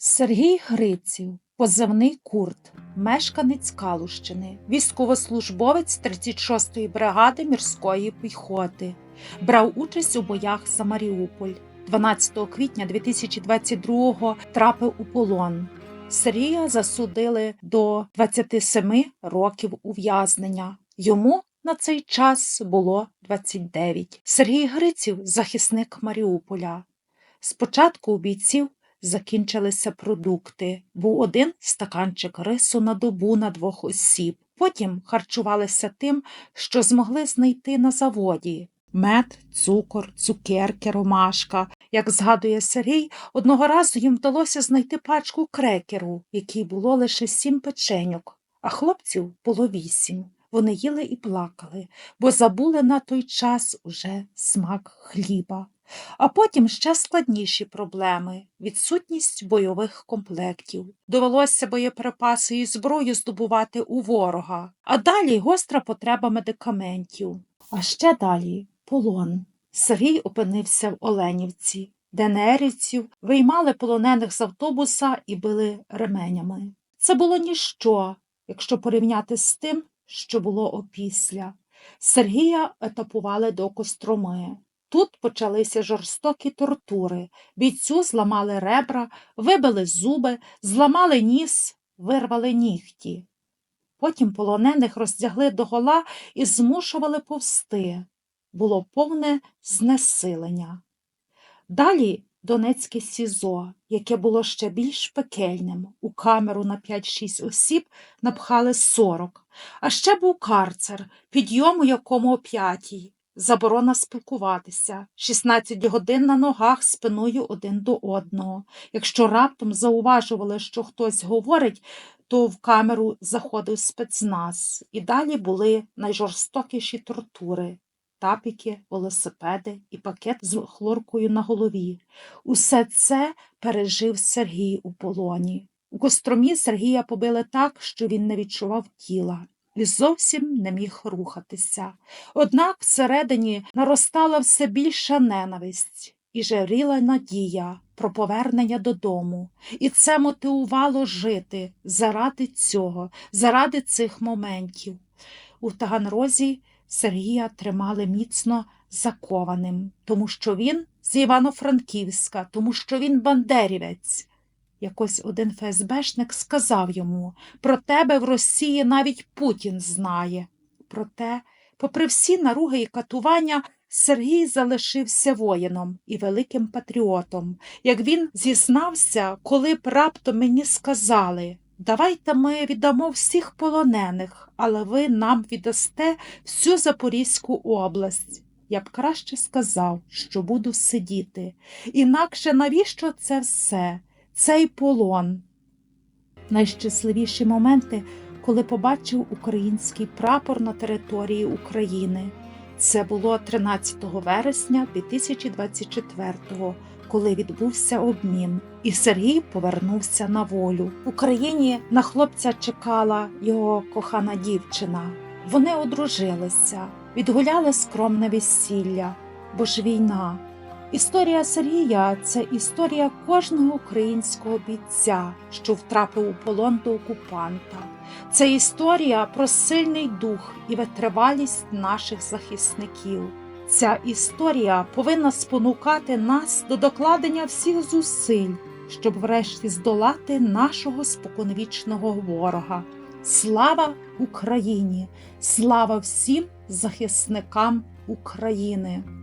Сергій Гриців, позивний Курт, мешканець Калущини, військовослужбовець 36-ї бригади мірської піхоти, брав участь у боях за Маріуполь. 12 квітня 2022-го трапив у полон. Сергія засудили до 27 років ув'язнення. Йому на цей час було 29. Сергій Гриців захисник Маріуполя. Спочатку у бійців закінчилися продукти. Був один стаканчик рису на добу на двох осіб. Потім харчувалися тим, що змогли знайти на заводі. Мед, цукор, цукерки, ромашка. Як згадує Сергій, одного разу їм вдалося знайти пачку крекеру, в якій було лише сім печеньок, а хлопців було вісім. Вони їли і плакали, бо забули на той час уже смак хліба. А потім ще складніші проблеми відсутність бойових комплектів. Довелося боєприпаси і зброю здобувати у ворога, а далі гостра потреба медикаментів. А ще далі полон. Сергій опинився в Оленівці, де неерівців виймали полонених з автобуса і били ременями. Це було ніщо, якщо порівняти з тим, що було опісля. Сергія етапували до Костроми. Тут почалися жорстокі тортури. Бійцю зламали ребра, вибили зуби, зламали ніс, вирвали нігті. Потім полонених роздягли догола і змушували повсти. Було повне знесилення. Далі Донецьке СІЗО, яке було ще більш пекельним. У камеру на 5-6 осіб напхали 40. А ще був карцер, підйом у якому о п'ятій. Заборона спілкуватися, 16 годин на ногах спиною один до одного. Якщо раптом зауважували, що хтось говорить, то в камеру заходив спецназ. І далі були найжорстокіші тортури тапіки, велосипеди і пакет з хлоркою на голові. Усе це пережив Сергій у полоні. У костромі Сергія побили так, що він не відчував тіла і зовсім не міг рухатися. Однак всередині наростала все більша ненависть і жаріла надія про повернення додому. І це мотивувало жити заради цього, заради цих моментів. У Таганрозі Сергія тримали міцно закованим, тому що він з Івано-Франківська, тому що він бандерівець. Якось один ФСБшник сказав йому про тебе в Росії навіть Путін знає. Проте, попри всі наруги і катування, Сергій залишився воїном і великим патріотом. Як він зізнався, коли б раптом мені сказали Давайте ми віддамо всіх полонених, але ви нам віддасте всю Запорізьку область. Я б краще сказав, що буду сидіти. Інакше навіщо це все, цей полон? Найщасливіші моменти, коли побачив український прапор на території України. Це було 13 вересня 2024-го, коли відбувся обмін, і Сергій повернувся на волю. В Україні на хлопця чекала його кохана дівчина. Вони одружилися, відгуляли скромне весілля, бо ж війна. Історія Сергія це історія кожного українського бійця, що втрапив у полон до окупанта. Це історія про сильний дух і витривалість наших захисників. Ця історія повинна спонукати нас до докладення всіх зусиль, щоб врешті здолати нашого споконвічного ворога. Слава Україні! Слава всім захисникам України!